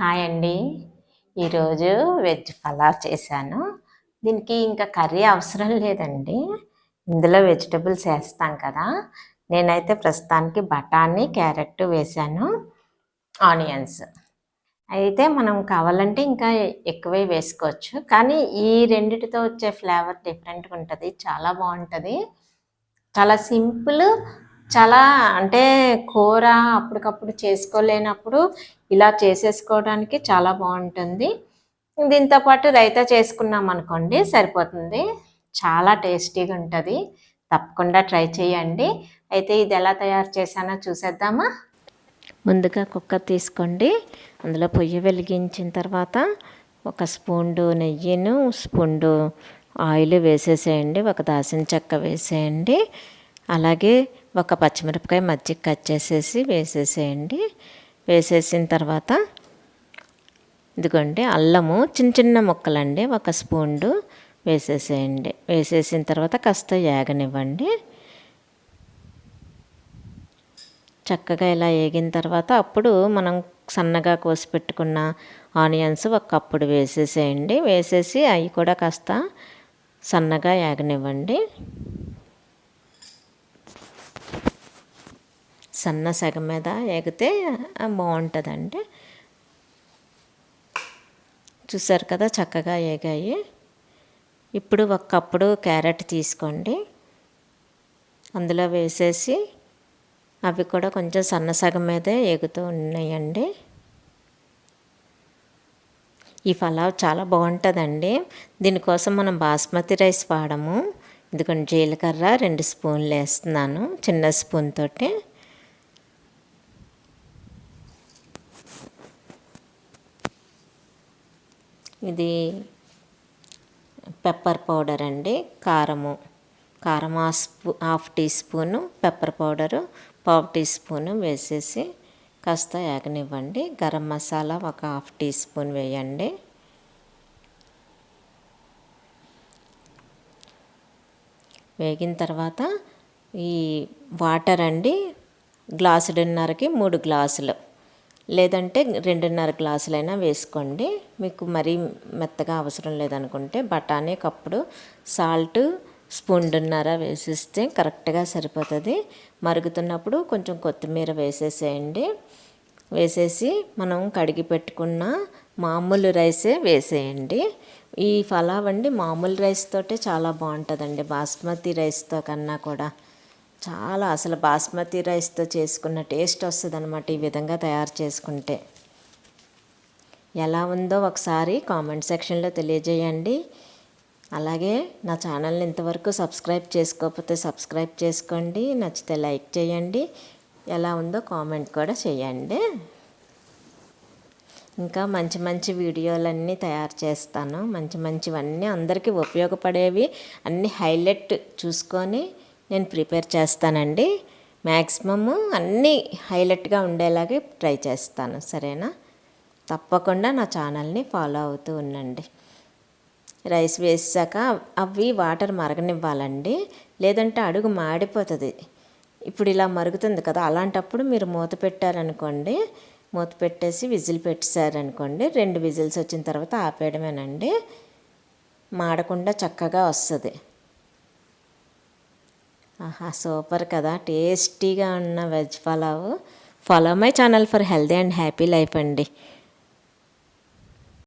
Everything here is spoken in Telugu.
హాయ్ అండి. ఈరోజు వెజ్ పలావ్ చేశాను. దీనికి ఇంకా కర్రీ అవసరం లేదండి. ఇందులో వెజిటబుల్స్ వేస్తాం కదా. నేనైతే ప్రస్తుతానికి బఠానీ క్యారెట్ వేశాను. ఆనియన్స్. అయితే మనం కావాలంటే ఇంకా ఎక్కువే వేసుకోవచ్చు. కానీ ఈ రెండిటితో వచ్చే ఫ్లేవర్ డిఫరెంట్గా ఉంటుంది. చాలా బాగుంటుంది. చాలా సింపుల్ చాలా అంటే కూర అప్పటికప్పుడు చేసుకోలేనప్పుడు ఇలా చేసేసుకోవడానికి చాలా బాగుంటుంది. దీంతో పాటు రైతా చేసుకున్నాం అనుకోండి సరిపోతుంది. చాలా టేస్టీగా ఉంటుంది. తప్పకుండా ట్రై చేయండి. అయితే ఇది ఎలా తయారు చేశానో చూసేద్దామా? ముందుగా కుక్కర్ తీసుకోండి. అందులో పొయ్యి వెలిగించిన తర్వాత ఒక స్పూన్డు నెయ్యిను స్పూన్డు ఆయిల్ వేసేసేయండి. ఒక దాసిన చెక్క వేసేయండి. అలాగే ఒక పచ్చిమిరపకాయ మజ్జిగ కట్ చేసేసి వేసేసేయండి. వేసేసిన తర్వాత ఇదిగోండి అల్లము చిన్న చిన్న ముక్కలండి ఒక స్పూన్డు వేసేసేయండి. వేసేసిన తర్వాత కాస్త ఏగనివ్వండి. చక్కగా ఇలా వేగిన తర్వాత అప్పుడు మనం సన్నగా కోసి పెట్టుకున్న ఆనియన్స్ ఒకప్పుడు వేసేసేయండి. వేసేసి అవి కూడా కాస్త సన్నగా ఏగనివ్వండి. సన్న సగం మీద ఎగితే బాగుంటుందండి. చూసారు కదా చక్కగా ఏగాయి ఇప్పుడు ఒక కప్పుడు క్యారెట్ తీసుకోండి. అందులో వేసేసి అవి కూడా కొంచెం సన్న సగం మీదే ఎగుతూ ఉన్నాయండి. ఈ పలావ్ చాలా బాగుంటుందండి. దీనికోసం మనం బాస్మతి రైస్ వాడము. ఎందుకంటే జీలకర్ర రెండు స్పూన్లు వేస్తున్నాను చిన్న స్పూన్ తోటి. ఇది పెప్పర్ పౌడర్ అండి. కారము. కారం half spoon half teaspoon pepper powder పావు టీ స్పూను వేసేసి కాస్త ఏగనివ్వండి. గరం మసాలా ఒక హాఫ్ టీ స్పూన్ వేయండి. వేగిన తర్వాత ఈ వాటర్ అండి గ్లాసుడున్నరకి మూడు గ్లాసులు. లేదంటే రెండున్నర గ్లాసులైనా వేసుకోండి. మీకు మరీ మెత్తగా అవసరం లేదనుకుంటే బఠానీ కప్పుడు సాల్ట్ స్పూన్డున్నర వేసిస్తే కరెక్ట్గా సరిపోతుంది. మరుగుతున్నప్పుడు కొంచెం కొత్తిమీర వేసేసేయండి. వేసేసి మనం కడిగి పెట్టుకున్న మామూలు రైసే వేసేయండి. ఈ ఫలావ్ అండి మామూలు రైస్ తోటే చాలా బాగుంటుందండి. బాస్మతి రైస్తో కన్నా కూడా. చాలా అసలు బాస్మతి రైస్తో చేసుకున్న టేస్ట్ వస్తుంది అనమాట ఈ విధంగా తయారు చేసుకుంటే. ఎలా ఉందో ఒకసారి కామెంట్ సెక్షన్లో తెలియజేయండి. అలాగే నా ఛానల్ని ఇంతవరకు సబ్స్క్రైబ్ చేసుకోకపోతే సబ్స్క్రైబ్ చేసుకోండి. నచ్చితే లైక్ చేయండి. ఎలా ఉందో కామెంట్ కూడా చేయండి. ఇంకా మంచి మంచి వీడియోలన్నీ తయారు చేస్తాను. మంచి మంచివన్నీ అందరికీ ఉపయోగపడేవి అన్నీ హైలైట్ చూసుకొని నేను ప్రిపేర్ చేస్తానండి. మ్యాక్సిమము అన్నీ హైలైట్గా ఉండేలాగే ట్రై చేస్తాను. సరేనా? తప్పకుండా నా ఛానల్ని ఫాలో అవుతూ ఉండండి. రైస్ వేసాక అవి వాటర్ మరగనివ్వాలండి. లేదంటే అడుగు మాడిపోతుంది. ఇప్పుడు ఇలా మరుగుతుంది కదా అలాంటప్పుడు మీరు మూత పెట్టారనుకోండి మూత పెట్టేసి విజిల్ పెట్టేశారనుకోండి రెండు విజిల్స్ వచ్చిన తర్వాత ఆపేయడమేనండి. మాడకుండా చక్కగా వస్తుంది. ఆహా సూపర్ కదా. టేస్టీగా ఉన్న veg pulao. Follow my channel for healthy and happy life అండి.